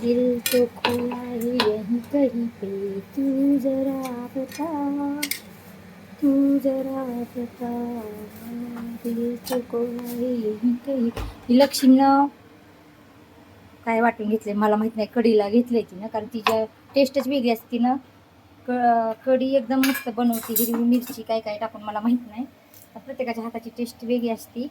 दिल तो खोया है यहीं कहीं पे। तू जरा बता तू जरा बता दिल तो खोया है यहीं कहीं। ही लक्ष्मीनं काय वाटून घेतले मला माहीत नाही कढीला घेतले ती ना? कारण तिच्या टेस्टच वेगळी असते ना. क कढी एकदम मस्त बनवते हिरवी मिरची काय काय टाकून मला माहीत नाही. प्रत्येकाच्या हाताची टेस्ट वेगळी असते.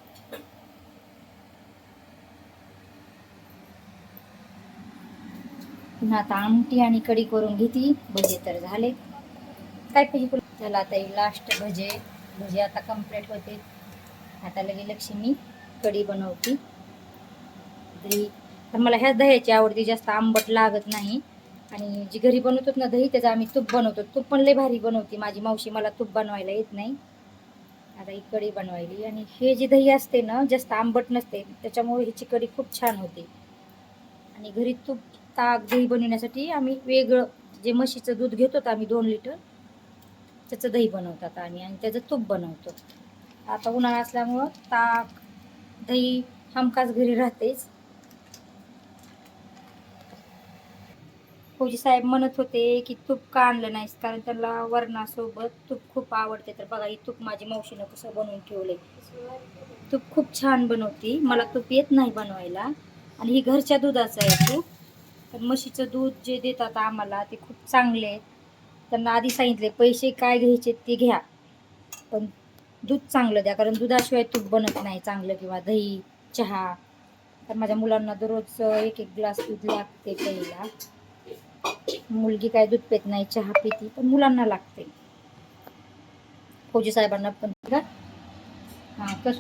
पुन्हा आता आमटी आणि कढी करून घेती. भजे तर झाले. काय पाहिजे झालं आता लास्ट भजे. भजे आता कंप्लीट होते. आता लगे लक्ष्मी कढी बनवती. दही. तर मला ह्या दह्याची आवडते जास्त आंबट लागत नाही. आणि जी घरी बनवतो ना दही त्याचं आम्ही तूप बनवतो. तूप पण लय भारी बनवते. माझी मावशी मला तूप बनवायला येत नाही. आता ही कढी बनवायली. आणि हे जे दही असते ना जास्त आंबट नसते. त्याच्यामुळे ह्याची कढी खूप छान होते. आणि घरी तूप ताक दही बनवण्यासाठी आम्ही वेगळं जे म्हशीचं दूध घेतो आम्ही दोन लिटर त्याचं दही बनवतात आम्ही आणि त्याचं तूप बनवतो. आता उन्हाळा असल्यामुळं ताक दही हमखास घरी राहतेच. फौजी साहेब म्हणत होते की तूप का आणलं नाहीस? कारण त्यांना वरणासोबत तूप खूप आवडते. तर बघा ही तूप माझी मावशीनं कसं बनवून ठेवले तूप खूप छान बनवते. मला तूप येत नाही बनवायला. आणि ही घरच्या दुधाचं आहे तूप. तर म्हशीचं दूध जे देतात आम्हाला ते खूप चांगले आहेत त्यांना आधी सांगितले पैसे काय घ्यायचे ते घ्या. पण दूध चांगलं द्या कारण दुधाशिवाय तूप बनत नाही चांगलं किंवा दही चहा. तर माझ्या मुलांना दररोज एक एक ग्लास दूध लागते प्यायला. मुलगी काय दूध पित नाही चहा पिती पण मुलांना लागते. फौजी साहेबांना पण का हां कर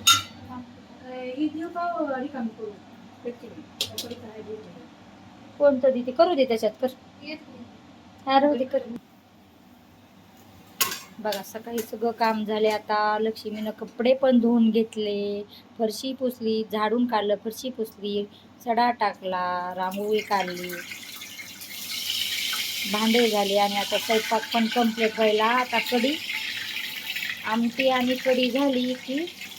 कोणतं दे ते करू दे त्याच्यात कर. हा राहू दे कर. बघा सकाळी सगळं काम झाले आता. लक्ष्मीनं कपडे पण धुवून घेतले. फरशी पुसली झाडून काढलं फरशी पुसली. सडा टाकला रांगोळी काढली. भांडे झाले आणि आता स्वयंपाक पण कंप्लीट व्हायला. आता कढी आमटी आणि कढी झाली की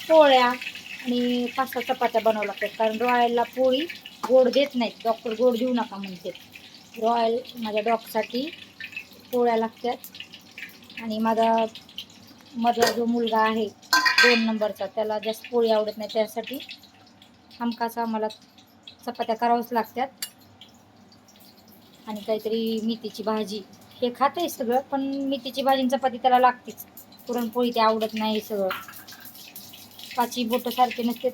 पोळ्या आणि पाच सहा चपात्या बनवावं लागतात. कारण रॉयलला पोळी गोड देत नाहीत. डॉक्टर गोड देऊ नका म्हणते. रॉयल माझ्या डॉगसाठी पोळ्या लागतात. आणि माझा मधला जो मुलगा आहे दोन नंबरचा त्याला जास्त पोळी आवडत नाही. त्यासाठी हमखास आम्हाला चपात्या करावंच लागतात. आणि काहीतरी मेथीची भाजी. हे खाते सगळं पण मेथीची भाजी आणि चपाती त्याला लागतेच. पुरणपोळी ते आवडत नाही सगळं. पाची बोटं सारखे नसते.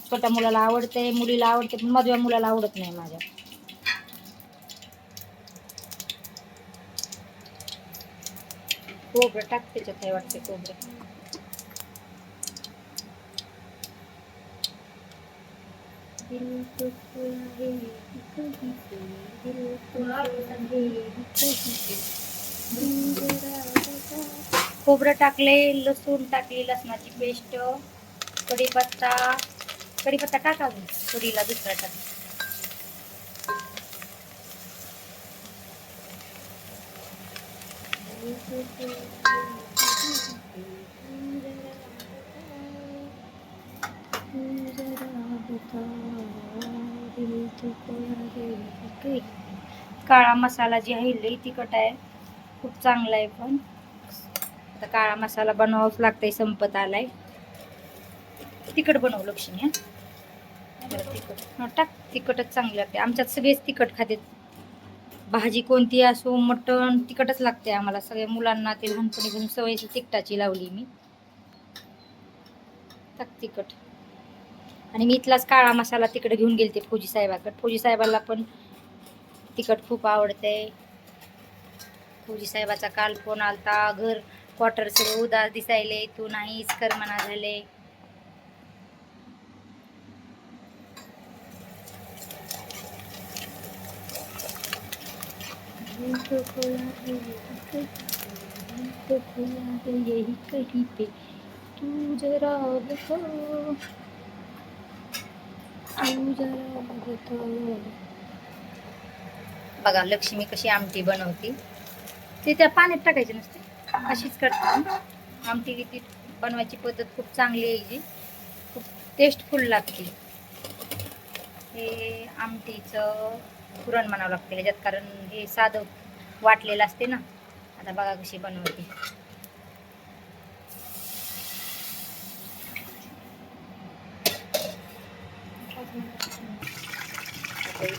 छोट्या मुलाला आवडते मुलीला आवडते पण मधव्या मुलाला आवडत नाही माझ्या. खोबरं टाक त्याच्यात काय वाटते खोबरं. खोबरं टाकले लसूण टाकली लसणाची पेस्ट. कढीपत्ता कढीपत्ता टाका पुरीला दुसरा टाक. काळा मसाला जी आहे लई तिखट आहे. खूप चांगला आहे पण. आता काळा मसाला बनवावाच लागतंय संपत आलाय. तिखट बनव लक्ष्मी हा? तिखट. टाक. तिखटच चांगली लागते आमच्यात सगळेच तिखट खाते. भाजी कोणती असो मटण तिखटच लागते आम्हाला. सगळ्या मुलांना ते लहानपणी घेऊन सवय तिखटाची लावली मी. टाक तिखट. आणि मी इथलाच काळा मसाला तिकडे घेऊन गेलते फौजी साहेबाकडे. फौजी साहेबाला पण तिखट खूप आवडते फौजी साहेबाचा काल फोन आलता. घर क्वार्टर सगळं उदास दिसायले. तू नाहीच कर म्हणा झाले. ही तो खोया है कहीं तो खोया है यही कहीं पे तू जरा बता तू जरा बता बघा लक्ष्मी कशी आमटी बनवती. ते त्या पाण्यात टाकायचे नसते. अशीच करते आमटी किती बनवायची पद्धत खूप चांगली आहे जी खूप टेस्टफुल लागते. हे आमटीचं पुरण म्हणावं लागते ह्याच्यात कारण हे साधं वाटलेलं असते ना. आता बघा कशी बनवते.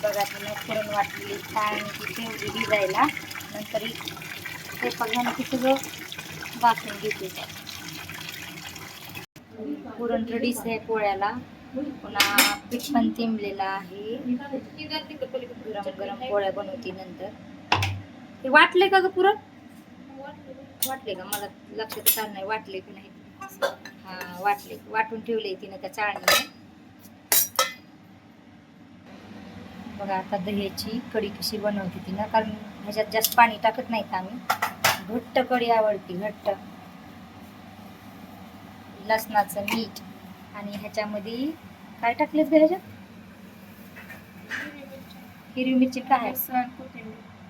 बघा तिने पुरण वाटलेली छान ती ठेवली भिजायला. नंतर ते स्वयंपाक की सगळं वाचून घेते. पुरण रडीच आहे पोळ्याला. पुन्हा पीठ पण तिंबलेलं आहे. गरम गरम पोळ्या बनवती नंतर. ते वाटले का ग पुरण वाटले का मला लक्षात चाल नाही वाटले की नाही. हा वाटले वाटून ठेवले तिनं त्या चाळणीने. बघा आता दह्याची कढी कशी बनवते तिनं कारण ह्याच्यात जास्त पाणी टाकत नाही का आम्ही. घट्ट कढी आवडती घट्ट. लसणाचं मीठ. आणि ह्याच्यामध्ये काय टाकलेत ग ह्याच्यात? हिरवी मिरची काय?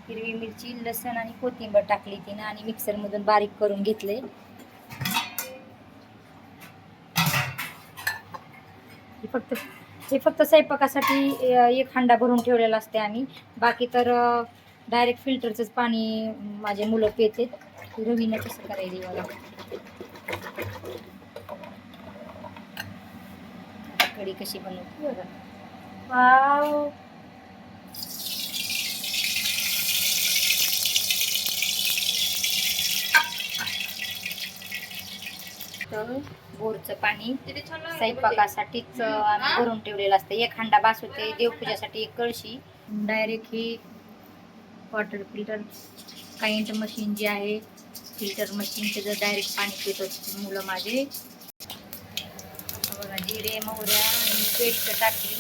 हिरवी मिरची लसण आणि कोथिंबीर टाकली तिनं आणि मिक्सर मधून बारीक करून घेतले. फक्त हे फक्त स्वयंपाकासाठी एक हांडा भरून ठेवलेला असते आम्ही. बाकी तर डायरेक्ट फिल्टरचंच पाणी माझे मुलं पितात. रवीनं कसं करायचं मला आता कढी कशी बनवते बघा. वाव. तर बोरचं पाणी स्वयंपाकासाठीच आम्ही भरून ठेवलेलं असतं. एक हांडा बास होते देवपूजासाठी एक कळशी डायरेक्ट ही वॉटर फिल्टर काइंट मशीन जी आहे फिल्टर मशीनचे जर डायरेक्ट पाणी पित मुलं माझे जिरे मोहऱ्या आणि पेस्ट टाकली.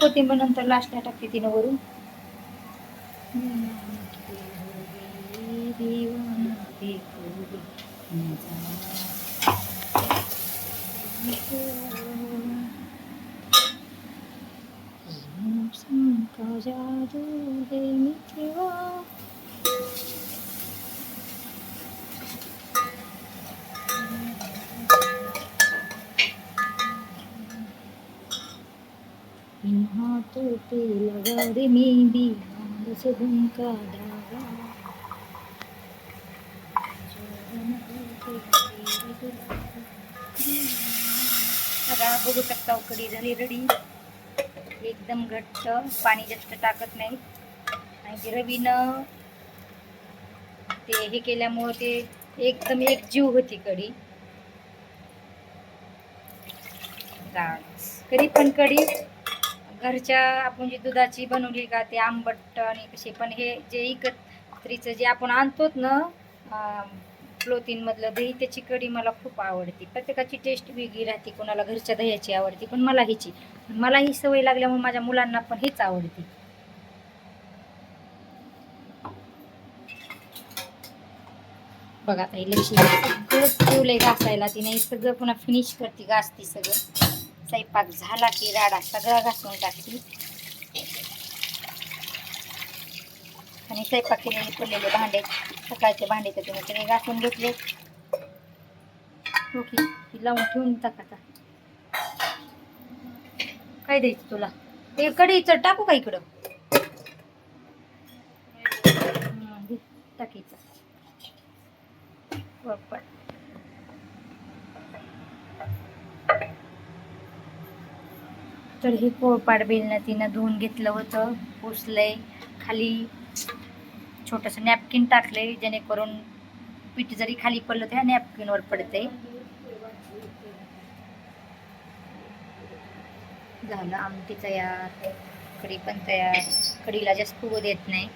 कोथिंबीर नंतर लास्टला टाकते तिनं वरून. जादू दे इन हाथों पे लगा रे मेहंदी बस का धागा बघू शकता उकडी झाली रेडी. एकदम घट्ट पाणी जास्त टाकत नाही. आणि ते रवीनं ते हे केल्यामुळं ते एकदम एक जीव होती कढी. कधी पण कढी. घरच्या आपण जी दुधाची बनवली का ते आंबट आणि कसे पण हे जे एकत्रीचं जे आपण आणतोत ना फ्लोतीनमधलं दही त्याची कढी मला खूप आवडते. प्रत्येकाची टेस्ट वेगळी राहते. कोणाला घरच्या दह्याची आवडते पण मला हिची. मला ही सवय लागल्यामुळे माझ्या मुलांना पण हीच आवडते. बघा ताई लक्ष्मी सगळं ठेवलंय घासायला तिने. सगळं पुन्हा फिनिश करते घासते सगळं. स्वयंपाक झाला की राडा सगळा घासून टाकते. आणि स्वयंपाक केलेले पडलेले भांडे सकाळचे भांडे तर तिने सगळे घासून घेतले. हो ओके लावून ठेवून टाक काय द्यायचं तुला? ते कढईचं टाकू का इकडं? टाकायचं. टाकीचं बरोबर तर हे पोळपाट बेलनं तिनं धुवून घेतलं होतं पुसलंय खाली छोटंसं नॅपकिन टाकलंय जेणेकरून पीठ जरी खाली पडलं तर ह्या नॅपकिनवर पडते झालं आमटी तयार. कढी पण तयार. कढीला जास्त फुगू देत नाही.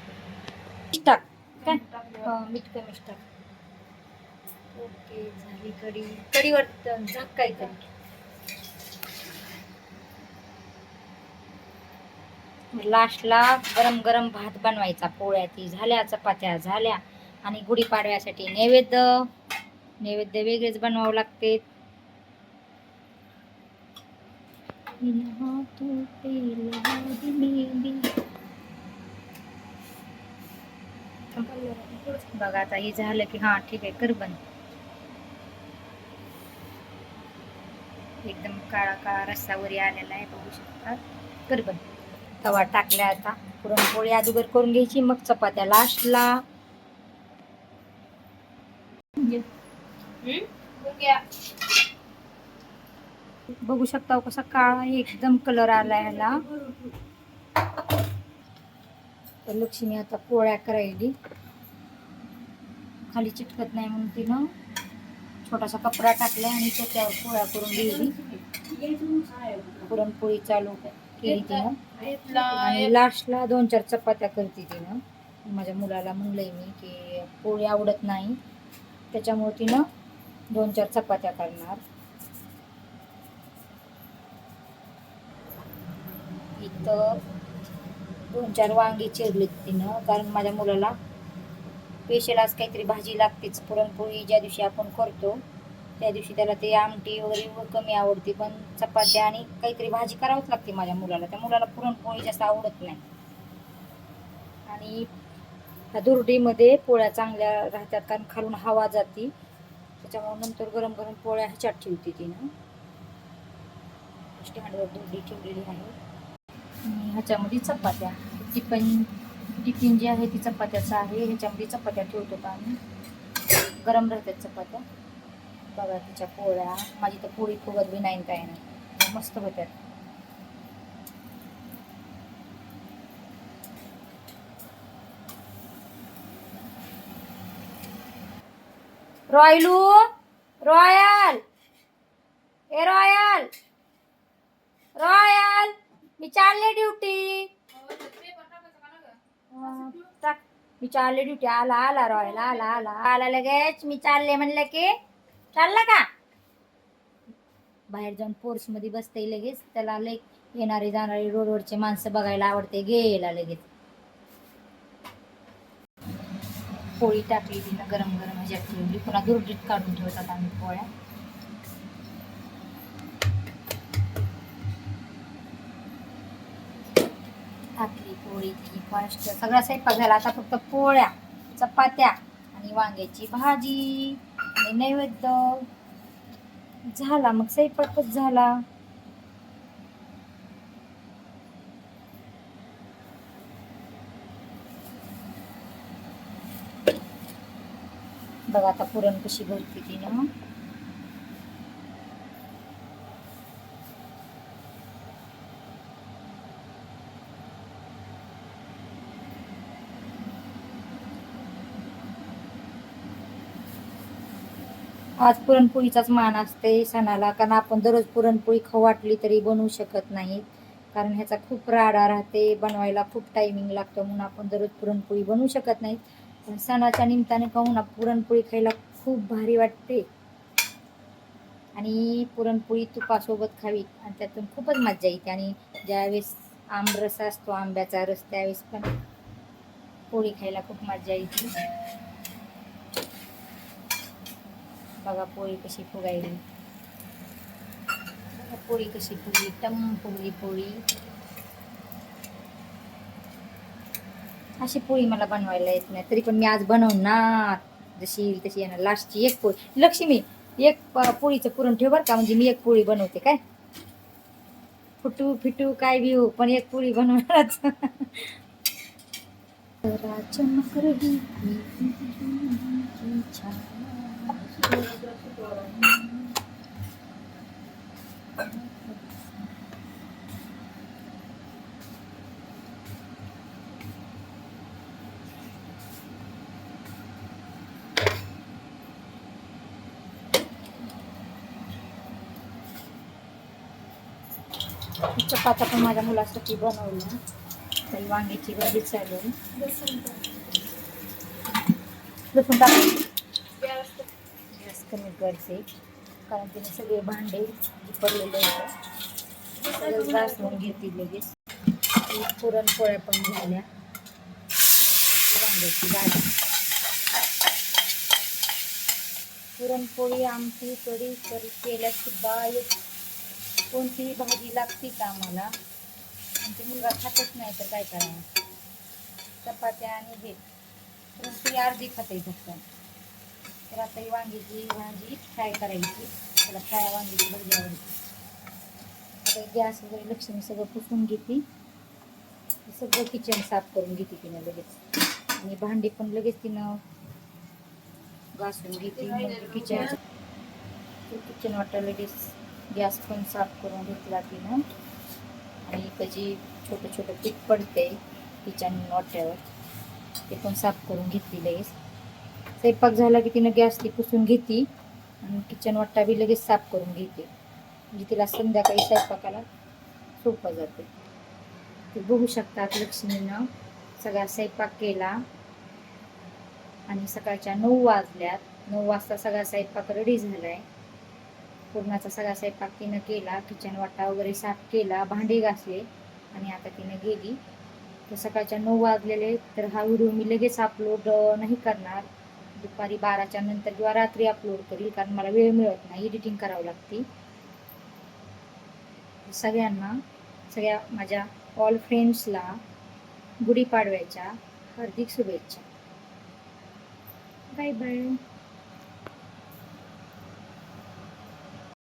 टाक. काय? हो, मीठ कमीच टाक. ओके झाली कढी. कढीवर झाक काहीतरी लास्टला गरम गरम भात बनवायचा पोळ्या ती झाल्या चपात्या झाल्या आणि गुढीपाडव्यासाठी नैवेद्य नैवेद्य वेगळेच बनवावं लागते. बघा आता हे झालं की हा ठीक आहे कर बंद. एकदम काळा काळा रस्सा आलेला आहे बघू शकता. कर बंद. तवा टाकल्या आता. पुरणपोळी अगोदर करून घ्यायची मग चपात्या लास्टला बघू शकता हो कसा काळा एकदम कलर आला ह्याला. तर लक्ष्मी आता पोळ्या करायली. खाली चिटकत नाही म्हणून तिनं छोटासा कपडा टाकला आणि त्याच्यावर पोळ्या करून घेतली पुरणपोळी चालू. केली तिनं आणि लास्टला दोन चार चपात्या करते तिनं माझ्या मुलाला म्हणलंय मी की पोळी आवडत नाही. त्याच्यामुळे तिनं दोन चार चपात्या करणार. इथं दोन चार वांगी चिरलीत तिनं कारण माझ्या मुलाला स्पेशल आज काहीतरी भाजी लागतेच. पुरणपोळी ज्या दिवशी आपण करतो त्या दिवशी त्याला ते आमटी वगैरे कमी आवडते पण चपात्या आणि काहीतरी भाजी करावंच लागते माझ्या मुलाला. त्या मुलाला पुरणपोळी जास्त आवडत नाही. आणि ह्या दुर्डीमध्ये पोळ्या चांगल्या राहतात कारण खालून हवा जाते. त्याच्यामुळे नंतर गरम गरम पोळ्या ह्याच्यात ठेवते तिनं. स्टँडवर दुर्डी ठेवलेली आहे. आणि ह्याच्यामध्ये चपात्या. टिफिन टिफिन जी आहे ती चपात्याचं आहे. ह्याच्यामध्ये चपात्या ठेवतो का आम्ही. गरम राहतात चपात्या. बघा तिच्या पोळ्या. माझी तर पोळी फुगत बी नाही काय नाही. मस्त होत्यात रॉयलू रॉयल. ए रॉयल. रॉयल मी चालले ड्युटी. मी चालले ड्युटी. आला आला रॉयल. आला आला. आला लगेच. मी चालले म्हणलं की चालला का? बाहेर जाऊन पोर्समध्ये बसते लगेच. त्याला लई येणारे जाणारे रोडवरचे माणसं बघायला आवडते गेला लगेच. पोळी टाकली तिनं गरम गरम ह्याच्यात ठेवली. पुन्हा दुर्डीत काढून ठेवतात आम्ही पोळ्या. टाकली पोळी ती फास्ट सगळा स्वयंपाक झाला. आता फक्त पोळ्या चपात्या आणि वांग्याची भाजी. आणि नैवेद्य झाला मग स्वयंपाकच झाला. बघा आता पुरण कशी भरते ना आज पुरणपोळीचाच मान असते सणाला कारण आपण दररोज पुरणपोळी खाऊ वाटली तरी बनवू शकत नाही. कारण ह्याचा खूप राडा राहते बनवायला खूप टायमिंग लागतो म्हणून आपण दररोज पुरणपोळी बनवू शकत नाही. पण सणाच्या निमित्ताने खाऊन पुरणपोळी खायला खूप भारी वाटते. आणि पुरणपोळी तुपासोबत खावी आणि त्यातून खूपच मजा येते. आणि ज्यावेळेस आंबरस असतो आंब्याचा रस त्यावेळेस पण पोळी खायला खूप मजा येते. बघा पोळी कशी फुगायली. बघा पोळी कशी फुगली टम फुगली पोळी. अशी पोळी मला बनवायला येत नाही तरी पण मी आज बनवणार. जशी येईल तशी येणार. लास्टची एक पोळी. लक्ष्मी एक पोळीचं पुरण ठेव बरं का म्हणजे मी एक पोळी बनवते काय? फुटू फिटू काय बी हो पण एक पोळी बनवणारच. जरा चमक रही चपात्या पण माझ्या मुलासाठी बनवल्या काही वांग्याची भाजी चालू आहे. लसूण टाकून गॅस कमी करते. कारण तिने सगळे भांडे पडलेले होते सगळं घासून घेते लगेच. पुरणपोळ्या पण झाल्या. वांग्याची भाजी. पुरणपोळी आमटी कढी करी एक कोणतीही भाजी लागते का आम्हाला? आमची मुलगा खातच नाही तर काय करावं? चपात्या आणि हे. पुरणपोळी ती अर्धी खाते फक्त. तर आता ही वांग्याची भाजी फ्राय करायची. त्याला फ्राय वांग्याची भाजी आवडते. आता गॅस वगैरे लक्ष्मी सगळं पुसून घेते. सगळं किचन साफ करून घेते तिनं लगेच. आणि भांडी पण लगेच तिनं घासून घेते. किचन किचन वाटा लगेच गॅस पण साफ करून घेतला तिनं. आणि त्याची छोटं छोटं पीठ पडते किचन वाट्यावर ते पण साफ करून घेतली लगेच. स्वयंपाक झाला की तिनं गॅस ती पुसून घेते आणि किचन वाट्टा बी लगेच साफ करून घेते. म्हणजे तिला संध्याकाळी स्वयंपाकाला सोपं जाते. ते बघू शकतात लक्ष्मीनं सगळा स्वयंपाक केला. आणि सकाळच्या नऊ वाजल्यात नऊ वाजता सगळा स्वयंपाक रेडी झालाय. पूर्णाचा सगळा स्वयंपाक तिनं केला किचन वाटा वगैरे साफ केला भांडी घासले आणि आता तिनं गेली. तर सकाळच्या नऊ वाजलेले तर हा व्हिडिओ मी लगेच अपलोड नाही करणार. दुपारी बाराच्या नंतर किंवा रात्री अपलोड करील कारण मला वेळ मिळत नाही एडिटिंग करावं लागते. सगळ्यांना सगळ्या माझ्या ऑल फ्रेंड्सला गुढीपाडव्याच्या हार्दिक शुभेच्छा. Bye bye